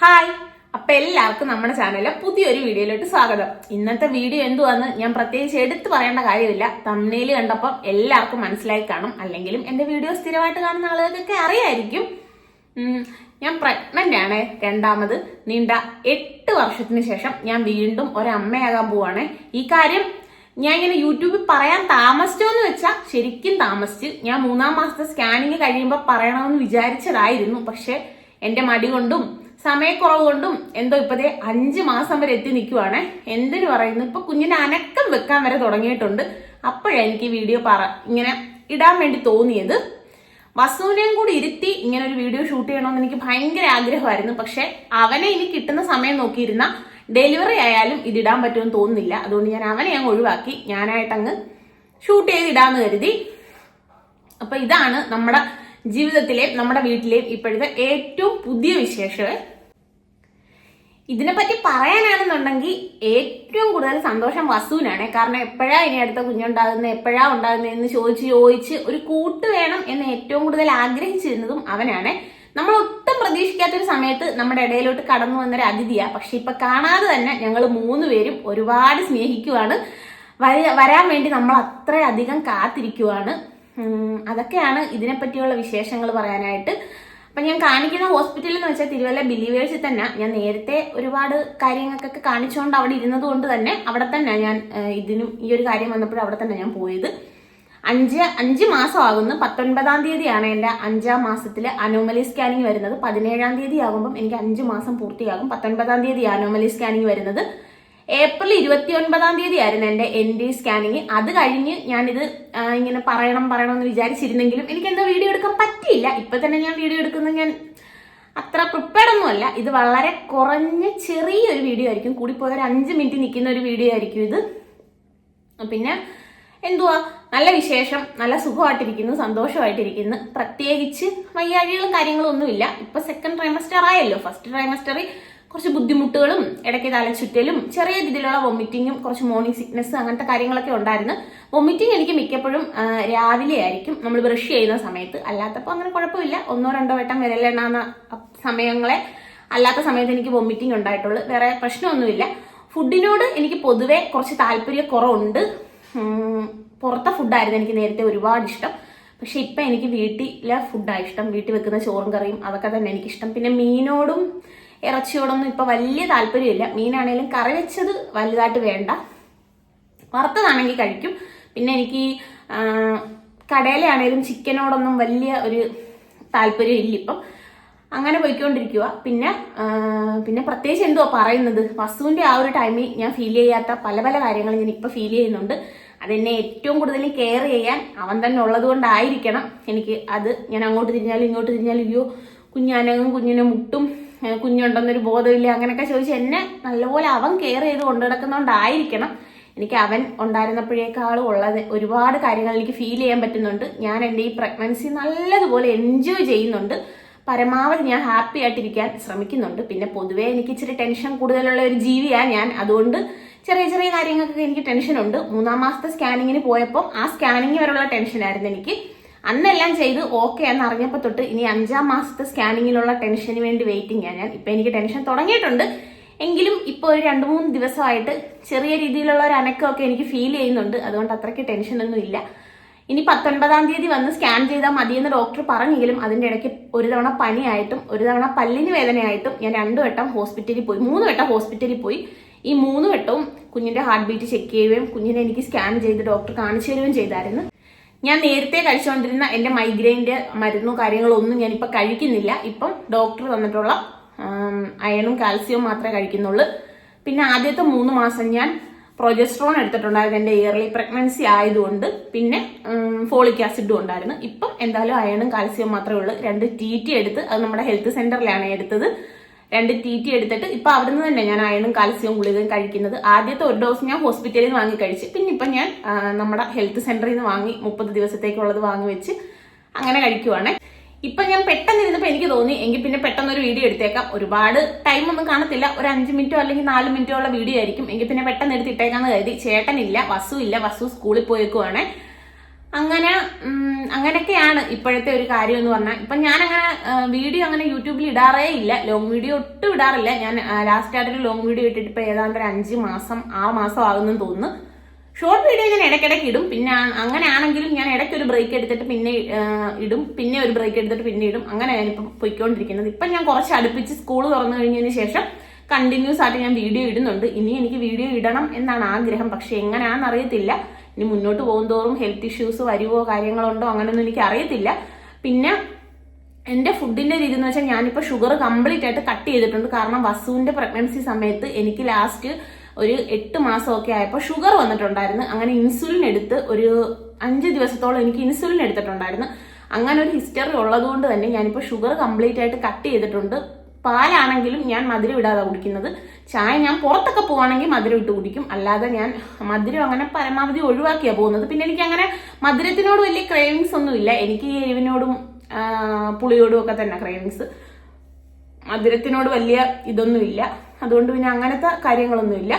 Hi. അപ്പൊ എല്ലാവർക്കും നമ്മുടെ ചാനലിലെ പുതിയൊരു വീഡിയോയിലോട്ട് സ്വാഗതം. ഇന്നത്തെ വീഡിയോ എന്തുവാന്ന് ഞാൻ പ്രത്യേകിച്ച് എടുത്തു പറയേണ്ട കാര്യമില്ല. തമ്മിൽ കണ്ടപ്പം എല്ലാവർക്കും മനസ്സിലായി കാണും. അല്ലെങ്കിലും എന്റെ വീഡിയോ സ്ഥിരമായിട്ട് കാണുന്ന ആളുകൾക്കൊക്കെ അറിയായിരിക്കും. ഞാൻ പ്രഗ്നന്റ് ആണ്. രണ്ടാമത് നീണ്ട എട്ട് വർഷത്തിന് ശേഷം ഞാൻ വീണ്ടും ഒരമ്മയാകാൻ പോവാണ്. ഈ കാര്യം ഞാൻ ഇങ്ങനെ യൂട്യൂബിൽ പറയാൻ താമസിച്ചോ എന്ന് വെച്ചാൽ ശരിക്കും താമസിച്ച് ഞാൻ മൂന്നാം മാസത്തെ സ്കാനിങ് കഴിയുമ്പോൾ പറയണമെന്ന് വിചാരിച്ചതായിരുന്നു. പക്ഷെ എന്റെ മടി കൊണ്ടും സമയക്കുറവ് കൊണ്ടും എന്തോ ഇപ്പതേ അഞ്ച് മാസം വരെ എത്തി നിൽക്കുവാണ്. എന്തിനു പറയുന്നു? ഇപ്പൊ കുഞ്ഞിനെ അനക്കം വെക്കാൻ വരെ തുടങ്ങിയിട്ടുണ്ട്. അപ്പോഴാണ് എനിക്ക് വീഡിയോ പറ ഇങ്ങനെ ഇടാൻ വേണ്ടി തോന്നിയത്. വസുവിനെയും കൂടി ഇരുത്തി ഇങ്ങനെ ഒരു വീഡിയോ ഷൂട്ട് ചെയ്യണമെന്ന് എനിക്ക് ഭയങ്കര ആഗ്രഹമായിരുന്നു. പക്ഷെ അവനെ ഇനി കിട്ടുന്ന സമയം നോക്കിയിരുന്ന ഡെലിവറി ആയാലും ഇതിടാൻ പറ്റുമെന്ന് തോന്നുന്നില്ല. അതുകൊണ്ട് ഞാൻ അവനെ അങ്ങ് ഒഴിവാക്കി. ഞാനായിട്ടങ്ങ് ഷൂട്ട് ചെയ്ത് ഇടാന്ന് കരുതി. അപ്പൊ ഇതാണ് നമ്മുടെ ജീവിതത്തിലെ നമ്മുടെ വീട്ടിലെ ഇപ്പോഴത്തെ ഏറ്റവും പുതിയ വിശേഷം ഇതിനെപ്പറ്റി പറയാനാണെന്നുണ്ടെങ്കിൽ ഏറ്റവും കൂടുതൽ സന്തോഷം വസുവിനാണ് കാരണം എപ്പോഴാ ഇനി അടുത്ത കുഞ്ഞുണ്ടാകുന്നത് എപ്പോഴാ ഉണ്ടാകുന്നത് എന്ന് ചോദിച്ച് ചോദിച്ച് ഒരു കൂട്ട് വേണം എന്ന് ഏറ്റവും കൂടുതൽ ആഗ്രഹിച്ചിരുന്നതും അവനാണ്. നമ്മൾ ഒട്ടും പ്രതീക്ഷിക്കാത്തൊരു സമയത്ത് നമ്മുടെ ഇടയിലോട്ട് കടന്നു വന്നൊരു അതിഥിയാണ് പക്ഷെ ഇപ്പൊ കാണാതെ തന്നെ ഞങ്ങൾ മൂന്ന് പേരും ഒരുപാട് സ്നേഹിക്കുവാണ്. വരാൻ വേണ്ടി നമ്മൾ അത്രയധികം കാത്തിരിക്കുവാണ്. അതൊക്കെയാണ് ഇതിനെപ്പറ്റിയുള്ള വിശേഷങ്ങൾ പറയാനായിട്ട്. അപ്പൊ ഞാൻ കാണിക്കുന്ന ഹോസ്പിറ്റൽ എന്ന് വെച്ചാൽ തിരുവല്ല ബിലീവേഴ്സിൽ തന്നെ ഞാൻ നേരത്തെ ഒരുപാട് കാര്യങ്ങൾക്കൊക്കെ കാണിച്ചുകൊണ്ട് അവിടെ ഇരുന്നത് കൊണ്ട് തന്നെ അവിടെ തന്നെ ഞാൻ ഇതിനും ഈ ഒരു കാര്യം വന്നപ്പോഴും അവിടെ തന്നെ ഞാൻ പോയത്. അഞ്ച് അഞ്ച് മാസം ആകുന്നു. പത്തൊൻപതാം തീയതിയാണ് എന്റെ അഞ്ചാം മാസത്തിൽ അനോമലി സ്കാനിങ് വരുന്നത്. പതിനേഴാം തീയതി ആകുമ്പം എനിക്ക് അഞ്ച് മാസം പൂർത്തിയാകും. പത്തൊൻപതാം തീയതി അനോമലി സ്കാനിങ് വരുന്നത്. ഏപ്രിൽ ഇരുപത്തി ഒൻപതാം തീയതി ആയിരുന്നു എന്റെ എൻ ഡി സ്കാനിങ്. അത് കഴിഞ്ഞ് ഞാനിത് ഇങ്ങനെ പറയണം പറയണം എന്ന് വിചാരിച്ചിരുന്നെങ്കിലും എനിക്ക് എന്താ വീഡിയോ എടുക്കാൻ പറ്റിയില്ല. ഇപ്പൊ തന്നെ ഞാൻ വീഡിയോ എടുക്കുന്നത് ഞാൻ അത്ര പ്രിപ്പയർഡ് ഒന്നുമല്ല ഇത് വളരെ കുറഞ്ഞ ചെറിയൊരു വീഡിയോ ആയിരിക്കും. കൂടി പോയ ഒരു അഞ്ച് മിനിറ്റ് നിൽക്കുന്ന ഒരു വീഡിയോ ആയിരിക്കും ഇത്. പിന്നെ എന്തുവാ? നല്ല വിശേഷം. നല്ല സുഖമായിട്ടിരിക്കുന്നു സന്തോഷമായിട്ടിരിക്കുന്നു. പ്രത്യേകിച്ച് വയ്യാഴികളും കാര്യങ്ങളും ഒന്നുമില്ല. ഇപ്പൊ സെക്കൻഡ് ട്രൈമസ്റ്റർ ആയല്ലോ. ഫസ്റ്റ് ട്രൈമസ്റ്ററിൽ കുറച്ച് ബുദ്ധിമുട്ടുകളും ഇടയ്ക്ക് തലച്ചുറ്റലും ചെറിയ രീതിയിലുള്ള വൊമിറ്റിങ്ങും കുറച്ച് മോർണിംഗ് സിക്നസ് അങ്ങനത്തെ കാര്യങ്ങളൊക്കെ ഉണ്ടായിരുന്നു. വൊമിറ്റിംഗ് എനിക്ക് മിക്കപ്പോഴും രാവിലെ ആയിരിക്കും. നമ്മൾ ബ്രഷ് ചെയ്യുന്ന സമയത്ത്. അല്ലാത്തപ്പോൾ അങ്ങനെ കുഴപ്പമില്ല. ഒന്നോ രണ്ടോ വട്ടം വിരലെണ്ണാന്ന സമയങ്ങളെ അല്ലാത്ത സമയത്ത് എനിക്ക് വൊമിറ്റിംഗ് ഉണ്ടായിട്ടുള്ളൂ. വേറെ പ്രശ്നമൊന്നുമില്ല. ഫുഡിനോട് എനിക്ക് പൊതുവെ കുറച്ച് താല്പര്യ കുറവുണ്ട്. പുറത്തെ ഫുഡായിരുന്നു എനിക്ക് നേരത്തെ ഒരുപാട് ഇഷ്ടം. പക്ഷെ ഇപ്പം എനിക്ക് വീട്ടിലെ ഫുഡാണ് ഇഷ്ടം. വീട്ടിൽ വെക്കുന്ന ചോറും കറിയും അതൊക്കെ തന്നെ എനിക്കിഷ്ടം. പിന്നെ മീനോടും ഇറച്ചിയോടൊന്നും ഇപ്പം വലിയ താല്പര്യമില്ല. മീനാണേലും കറി വെച്ചത് വലുതായിട്ട് വേണ്ട. വറുത്തതാണെങ്കിൽ കഴിക്കും. പിന്നെ എനിക്ക് ആ, കടയിലാണേലും ചിക്കനോടൊന്നും വലിയ ഒരു താല്പര്യം ഇല്ല ഇപ്പം. അങ്ങനെ പോയിക്കൊണ്ടിരിക്കുക പിന്നെ പിന്നെ പ്രത്യേകിച്ച് എന്തുവാ പറയുന്നത്? വസുവിന്റെ ആ ഒരു ടൈമിൽ ഞാൻ ഫീൽ ചെയ്യാത്ത പല പല കാര്യങ്ങൾ ഞാൻ ഇപ്പം ഫീൽ ചെയ്യുന്നുണ്ട്. അതെന്നെ ഏറ്റവും കൂടുതൽ കെയർ ചെയ്യാൻ അവൻ തന്നെ ഉള്ളത് കൊണ്ടായിരിക്കണം എനിക്ക് അത്. ഞാൻ അങ്ങോട്ട് തിരിഞ്ഞാലും ഇങ്ങോട്ട് തിരിഞ്ഞാലും അയ്യോ കുഞ്ഞാനകം കുഞ്ഞിനെ മുട്ടും. കുഞ്ഞുണ്ടെന്നൊരു ബോധമില്ല അങ്ങനെയൊക്കെ ചോദിച്ച് എന്നെ നല്ലപോലെ അവൻ കെയർ ചെയ്ത് കൊണ്ടു എനിക്ക് അവൻ ഉണ്ടായിരുന്നപ്പോഴേക്കാളും ഉള്ളത്. ഒരുപാട് കാര്യങ്ങൾ എനിക്ക് ഫീൽ ചെയ്യാൻ പറ്റുന്നുണ്ട്. ഞാൻ എന്റെ ഈ പ്രഗ്നൻസി നല്ലതുപോലെ എൻജോയ് ചെയ്യുന്നുണ്ട്. പരമാവധി ഞാൻ ഹാപ്പി ആയിട്ടിരിക്കാൻ ശ്രമിക്കുന്നുണ്ട്. പിന്നെ പൊതുവേ എനിക്ക് ഇച്ചിരി ടെൻഷൻ കൂടുതലുള്ള ഒരു ജീവിയാണ് ഞാൻ. അതുകൊണ്ട് ചെറിയ ചെറിയ കാര്യങ്ങൾക്കൊക്കെ എനിക്ക് ടെൻഷനുണ്ട് മൂന്നാം മാസത്തെ സ്കാനിങ്ങിന് പോയപ്പോൾ ആ സ്കാനിങ് വരെയുള്ള ടെൻഷനായിരുന്നു എനിക്ക്. അന്നെല്ലാം ചെയ്ത് ഓക്കെ എന്ന് അറിഞ്ഞപ്പോൾ തൊട്ട് ഇനി അഞ്ചാം മാസത്തെ സ്കാനിങ്ങിലുള്ള ടെൻഷന് വേണ്ടി വെയിറ്റിംഗ് ആണ് ഞാൻ. ഇപ്പം എനിക്ക് ടെൻഷൻ തുടങ്ങിയിട്ടുണ്ട്. എങ്കിലും ഇപ്പോൾ ഒരു രണ്ട് മൂന്ന് ദിവസമായിട്ട് ചെറിയ രീതിയിലുള്ള ഒരു അനക്കമൊക്കെ എനിക്ക് ഫീൽ ചെയ്യുന്നുണ്ട്. അതുകൊണ്ട് അത്രയ്ക്ക് ടെൻഷനൊന്നും ഇല്ല. ഇനി പത്തൊൻപതാം തീയതി വന്ന് സ്കാൻ ചെയ്താൽ മതിയെന്ന് ഡോക്ടർ പറഞ്ഞെങ്കിലും അതിന്റെ ഇടയ്ക്ക് ഒരു തവണ പനിയായിട്ടും ഒരു തവണ പല്ലിന് വേദനയായിട്ടും ഞാൻ രണ്ടു വട്ടം ഹോസ്പിറ്റലിൽ പോയി മൂന്ന് വട്ടം ഹോസ്പിറ്റലിൽ പോയി. ഈ മൂന്ന് വട്ടവും കുഞ്ഞിന്റെ ഹാർട്ട് ബീറ്റ് ചെക്ക് ചെയ്യുകയും കുഞ്ഞിനെ എനിക്ക് സ്കാൻ ചെയ്ത് ഡോക്ടർ കാണിച്ചു തരികയും ചെയ്തായിരുന്നു. ഞാൻ നേരത്തെ കഴിച്ചുകൊണ്ടിരുന്ന എന്റെ മൈഗ്രെയിന്റെ മരുന്നോ കാര്യങ്ങളോ ഒന്നും ഞാനിപ്പോൾ കഴിക്കുന്നില്ല. ഇപ്പം ഡോക്ടർ തന്നിട്ടുള്ള അയണും കാൽസ്യവും മാത്രമേ കഴിക്കുന്നുള്ളൂ. പിന്നെ ആദ്യത്തെ മൂന്ന് മാസം ഞാൻ പ്രൊജസ്ട്രോൺ എടുത്തിട്ടുണ്ടായിരുന്നു. എന്റെ ഇയർലി പ്രഗ്നൻസി ആയതുകൊണ്ട്. പിന്നെ ഫോളിക് ആസിഡും ഉണ്ടായിരുന്നു. ഇപ്പം എന്തായാലും അയണും കാൽസ്യവും മാത്രമേ ഉള്ളൂ. രണ്ട് ടി ടി എടുത്ത് അത് നമ്മുടെ ഹെൽത്ത് സെന്ററിലാണ് എടുത്തത്. രണ്ട് ടി ടി എടുത്തിട്ട് ഇപ്പൊ അവിടുന്ന് തന്നെ ഞാൻ അയണും കാൽസ്യവും ഗുളികയും കഴിക്കുന്നത്. ആദ്യത്തെ ഒരു ഡോസ് ഞാൻ ഹോസ്പിറ്റലിൽ നിന്ന് വാങ്ങി കഴിച്ച്. പിന്നെ ഇപ്പൊ ഞാൻ നമ്മുടെ ഹെൽത്ത് സെന്ററിൽ നിന്ന് വാങ്ങി മുപ്പത് ദിവസത്തേക്കുള്ളത് വാങ്ങി വെച്ച് അങ്ങനെ കഴിക്കുവാണ്. ഇപ്പൊ ഞാൻ പെട്ടെന്ന് ഇരുന്നപ്പോ എനിക്ക് തോന്നി എങ്കിൽ പിന്നെ പെട്ടെന്ന് ഒരു വീഡിയോ എടുത്തേക്കാം. ഒരുപാട് ടൈം ഒന്നും കാണത്തില്ല. ഒരു അഞ്ച് മിനിറ്റോ അല്ലെങ്കിൽ നാല് മിനിറ്റോ ഉള്ള വീഡിയോ ആയിരിക്കും. എങ്കിൽ പിന്നെ പെട്ടെന്ന് എടുത്തിട്ടേക്കാന്ന് കരുതി. ചേട്ടനില്ല വസു ഇല്ല. വസു സ്കൂളിൽ പോയേക്കുവാണ്. അങ്ങനെ അങ്ങനെയൊക്കെയാണ് ഇപ്പോഴത്തെ ഒരു കാര്യം എന്ന് പറഞ്ഞാൽ ഇപ്പം ഞാൻ അങ്ങനെ വീഡിയോ അങ്ങനെ യൂട്യൂബിൽ ഇടാറേ ഇല്ല. ലോങ് വീഡിയോ ഒട്ടും ഇടാറില്ല. ഞാൻ ലാസ്റ്റ് ആയിട്ടൊരു ലോങ് വീഡിയോ ഇട്ടിട്ട് ഇപ്പോൾ ഏതാണ്ട് ഒരു അഞ്ച് മാസം ആറ് മാസം ആകുന്നെന്ന് തോന്നുന്നു. ഷോർട്ട് വീഡിയോ ഞാൻ ഇടയ്ക്കിടയ്ക്ക് ഇടും. പിന്നെ അങ്ങനെയാണെങ്കിലും ഞാൻ ഇടയ്ക്ക് ഒരു ബ്രേക്ക് എടുത്തിട്ട് പിന്നെ ഇടും. പിന്നെ ഒരു ബ്രേക്ക് എടുത്തിട്ട് പിന്നെ ഇടും. അങ്ങനെ ഞാനിപ്പം പൊയ്ക്കൊണ്ടിരിക്കുന്നത്. ഇപ്പം ഞാൻ കുറച്ച് അടുപ്പിച്ച് സ്കൂൾ തുറന്നു കഴിഞ്ഞതിന് ശേഷം കണ്ടിന്യൂസ് ആയിട്ട് ഞാൻ വീഡിയോ ഇടുന്നുണ്ട്. ഇനി എനിക്ക് വീഡിയോ ഇടണം എന്നാണ് ആഗ്രഹം. പക്ഷെ എങ്ങനെയാണെന്ന് അറിയത്തില്ല. ഇനി മുന്നോട്ട് പോകുന്തോറും ഹെൽത്ത് ഇഷ്യൂസ് വരുവോ കാര്യങ്ങളുണ്ടോ അങ്ങനെയൊന്നും എനിക്ക് അറിയത്തില്ല പിന്നെ എന്റെ ഫുഡിന്റെ രീതി എന്ന് വെച്ചാൽ ഞാനിപ്പോൾ ഷുഗർ കംപ്ലീറ്റ് ആയിട്ട് കട്ട് ചെയ്തിട്ടുണ്ട്. കാരണം വസുവിന്റെ പ്രഗ്നൻസി സമയത്ത് എനിക്ക് ലാസ്റ്റ് ഒരു എട്ട് മാസമൊക്കെ ആയപ്പോൾ ഷുഗർ വന്നിട്ടുണ്ടായിരുന്നു. അങ്ങനെ ഇൻസുലിൻ എടുത്ത് ഒരു അഞ്ച് ദിവസത്തോളം എനിക്ക് ഇൻസുലിൻ എടുത്തിട്ടുണ്ടായിരുന്നു. അങ്ങനെ ഒരു ഹിസ്റ്ററി ഉള്ളതുകൊണ്ട് തന്നെ ഞാനിപ്പോൾ ഷുഗർ കംപ്ലീറ്റ് ആയിട്ട് കട്ട് ചെയ്തിട്ടുണ്ട്. പാലാണെങ്കിലും ഞാൻ മധുരം ഇടാതെ കുടിക്കുന്നത്. ചായ ഞാൻ പുറത്തൊക്കെ പോവാണെങ്കിൽ മധുരം ഇട്ട് കുടിക്കും. അല്ലാതെ ഞാൻ മധുരം അങ്ങനെ പരമാവധി ഒഴിവാക്കിയാണ് പോകുന്നത്. പിന്നെ എനിക്ക് അങ്ങനെ മധുരത്തിനോട് വലിയ ക്രേവിങ്സ് ഒന്നുമില്ല എനിക്ക് ഈ എരിവിനോടും പുളിയോടും ഒക്കെ തന്നെ ക്രേവിങ്സ് മധുരത്തിനോട് വലിയ ഇതൊന്നുമില്ല അതുകൊണ്ട് പിന്നെ അങ്ങനത്തെ കാര്യങ്ങളൊന്നുമില്ല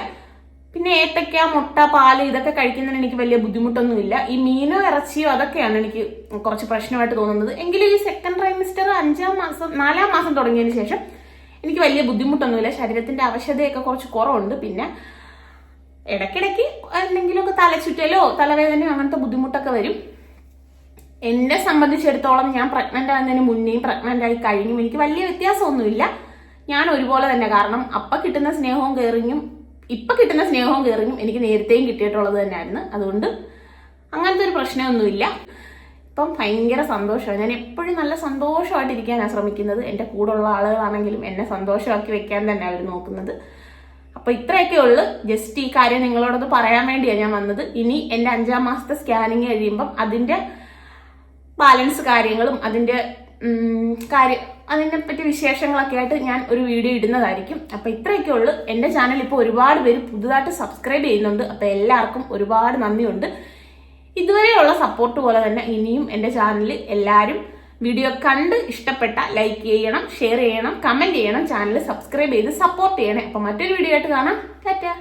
പിന്നെ ഏത്തക്ക മുട്ട പാൽ ഇതൊക്കെ കഴിക്കുന്നതിന് എനിക്ക് വലിയ ബുദ്ധിമുട്ടൊന്നുമില്ല ഈ മീനോ ഇറച്ചിയോ അതൊക്കെയാണ് എനിക്ക് കുറച്ച് പ്രശ്നമായിട്ട് തോന്നുന്നത്. എങ്കിലും ഈ സെക്കൻഡ് ട്രൈമിസ്റ്റർ അഞ്ചാം മാസം നാലാം മാസം തുടങ്ങിയതിന് ശേഷം എനിക്ക് വലിയ ബുദ്ധിമുട്ടൊന്നുമില്ല. ശരീരത്തിന്റെ അവശതയൊക്കെ കുറച്ച് കുറവുണ്ട്. പിന്നെ ഇടയ്ക്കിടയ്ക്ക് എന്തെങ്കിലുമൊക്കെ തലച്ചുറ്റലോ തലവേദനയോ അങ്ങനത്തെ ബുദ്ധിമുട്ടൊക്കെ വരും. എന്നെ സംബന്ധിച്ചിടത്തോളം ഞാൻ പ്രഗ്നന്റ് ആകുന്നതിന് മുന്നേയും പ്രഗ്നന്റ് ആയി കഴിഞ്ഞും. എനിക്ക് വലിയ വ്യത്യാസമൊന്നുമില്ല. ഞാൻ ഒരുപോലെ തന്നെ. കാരണം അപ്പ കിട്ടുന്ന സ്നേഹവും കെയറിങ്ങും ഇപ്പൊ കിട്ടുന്ന സ്നേഹവും കെയറിങ്ങും എനിക്ക് നേരത്തെയും കിട്ടിയിട്ടുള്ളത് തന്നെയായിരുന്നു. അതുകൊണ്ട് അങ്ങനത്തെ ഒരു പ്രശ്നമൊന്നുമില്ല. ഇപ്പം ഭയങ്കര സന്തോഷമാണ്. ഞാൻ എപ്പോഴും നല്ല സന്തോഷമായിട്ടിരിക്കാനാണ് ശ്രമിക്കുന്നത്. എന്റെ കൂടെയുള്ള ആളുകളാണെങ്കിലും എന്നെ സന്തോഷമാക്കി വെക്കാൻ തന്നെ അവർ നോക്കുന്നത്. അപ്പോൾ ഇത്രയൊക്കെ ഉള്ളു. ജസ്റ്റ് ഈ കാര്യം നിങ്ങളോടൊന്ന് പറയാൻ വേണ്ടിയാണ് ഞാൻ വന്നത്. ഇനി എന്റെ അഞ്ചാം മാസത്തെ സ്കാനിങ് കഴിയുമ്പം അതിന്റെ ബാലൻസ് കാര്യങ്ങളും അതിന്റെ കാര്യം അതിനെ പറ്റി വിശേഷങ്ങളൊക്കെ ആയിട്ട് ഞാൻ ഒരു വീഡിയോ ഇടുന്നതായിരിക്കും. അപ്പോൾ ഇത്രയൊക്കെ ഉള്ളു. എന്റെ ചാനൽ ഇപ്പോൾ ഒരുപാട് പേര് പുതുതായിട്ട് സബ്സ്ക്രൈബ് ചെയ്യുന്നുണ്ട്. അപ്പോൾ എല്ലാവർക്കും ഒരുപാട് നന്ദിയുണ്ട്. ഇതുവരെയുള്ള സപ്പോർട്ട് പോലെ തന്നെ ഇനിയും എന്റെ ചാനലിൽ എല്ലാവരും വീഡിയോ കണ്ട് ഇഷ്ടപ്പെട്ട ലൈക്ക് ചെയ്യണം ഷെയർ ചെയ്യണം കമന്റ് ചെയ്യണം ചാനൽ സബ്സ്ക്രൈബ് ചെയ്ത് സപ്പോർട്ട് ചെയ്യണേ. അപ്പൊ മറ്റൊരു വീഡിയോ ആയിട്ട് കാണാം. ടാറ്റാ